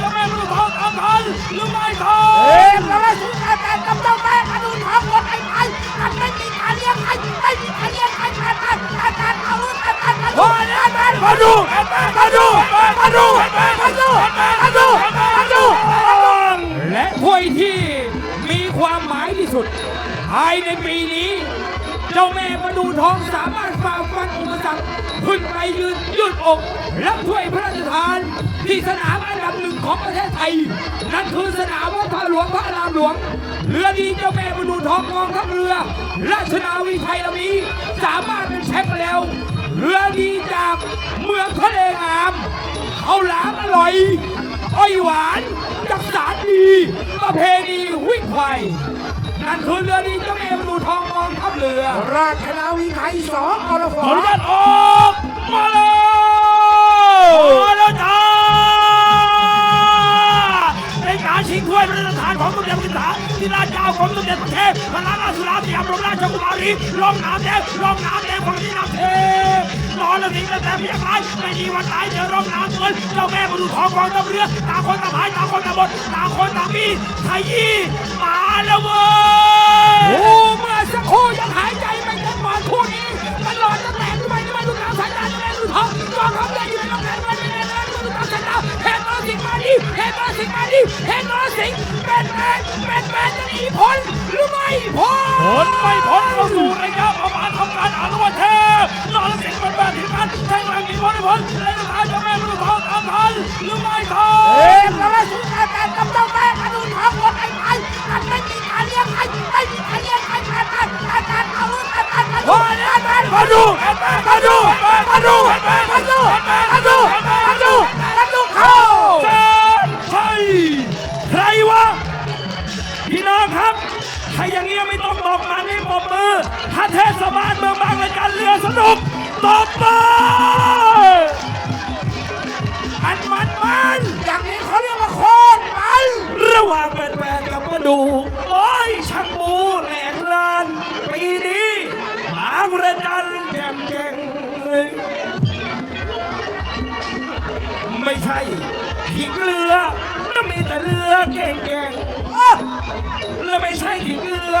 จ้แม่ลูกทองคำพันหรืไม่ทองเอ็มแล้วสุดท้ายแต่กับเจ้าแม่กระดูทองคนไอ้ไอ้ไม่มีการเลี้ยงไอ้ไม่มีการเลี้ยงไอ้การการการการเอาลูกการการการการกรมดูมาดูมาดูมาดูมาดูมาดูและถ้วยที่มีความหมายที่สุดภายในปีนี้ เจ้าแม่ประดูทองสามารถฝ่าฟันอุ ปสรรคขึ้นไปยืนยืดอกรับถ้วยพระราชทาน ที่สนามอันดับหนึ่งของประเทศไทย นั่นคือสนามวัดพระหลวงพระอารามหลวง เรือดีเจ้าแม่ประดูทองกองทัพเรือ ราชนาวีไทยลำนี้ สามารถเป็นแชมป์มาแล้ว เรือดีจากเมืองทะเลงามข้าวหลามอร่อย อ้อยหวานจักสารดีประเพณีวิ่งควายนั่นคือเรือดีเจ้าแม่ประดูทองกองทัพเรือ ราชนาวีไทยสองอรฟขออนุญาตออก ชิงถ้วยพระราชทานของสมเด็จพระกิษณาธิราชเจ้าของสมเด็จพระเทพพระราชสุราสยามรมราชกุมารีลองน้ำแดงลองน้ำแดงฝั่งที่น้ำเทพนอนแล้วสิงแต่แต่เพียงไรไม่มีวันตายเจอร่องน้ำเงินเจ้าแม่มาดูทองกองทัพเรือต่างคนต่างพายต่างคนต่างบดต่างคนต่างมีขยี้มาแล้วเว้ยโอ้เมื่อสักครู่ยังหายใจไม่ทันหมดคู่นี้ตลอดจะแตกทำไมทำไมลูกน้ำสายตาจะแม่ลูทองกองทัพเรืออยู่ในโรงแรมวันนี้ เห็นนรสิงมาดิเห็นนรสิงเป็นแมนเป็นแมนจะหนีพ้นหรือไม่พ้นไม่พ้นเข้าสู่ระยะประมาณทำการอนุวัตเทพนรสิงเป็นแมนที่กันแทงแรงหนีพ้นไม่พ้นและสุดท้ายจะแม่ลูกทองทำทันหรือไม่ทันเอกราชสุดาแต่กับเจ้าแม่มาดูทองหมดไอ้ไทยมันไม่มีการเลี้ยงใครไม่มีการเลี้ยงใครผ่านผ่านผ่านผ่านเอาลูกผ่านผ่านผ่านผ่านมาดูมาดูมาดูมาดูมาดู น้องครับถ้าอย่างนี้ไม่ต้องบอกมันให้ปรบมือถ้าเทศบาลเมืองบางรายการเรือสนุกตบมือมันมันมันอย่างนี้เขาเรียกว่าโคตรมันระหว่างแฟนกับมาดูโอ้ยช่างบูแหลกลานปีนี้บางรายการแจ่มแจ่งเลยไม่ใช่ขิงเรือแล้ว มีแต่เรือเก่งๆอ๊ะแล้วไม่ใช่ขิงเรือ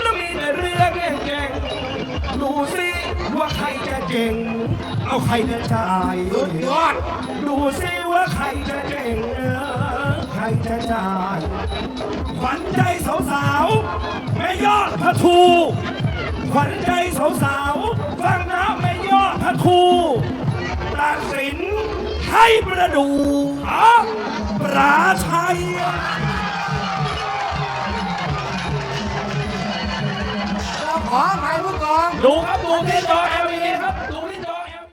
แล้วมีแต่เรือเก่งๆดูสิว่าใครจะเก่ง เอาใครจะจ่ายสุดยอด ดูสิว่าใครจะเก่งเออใครจะจ่ายขวัญใจสาวๆแม่ยอดพระทูขวัญใจสาวๆฟังนะแม่ยอดพระทูตัดสินให้ประดูอะ ปราชัย เราขออภัยผู้กอง ดูครับดูที่จอ LED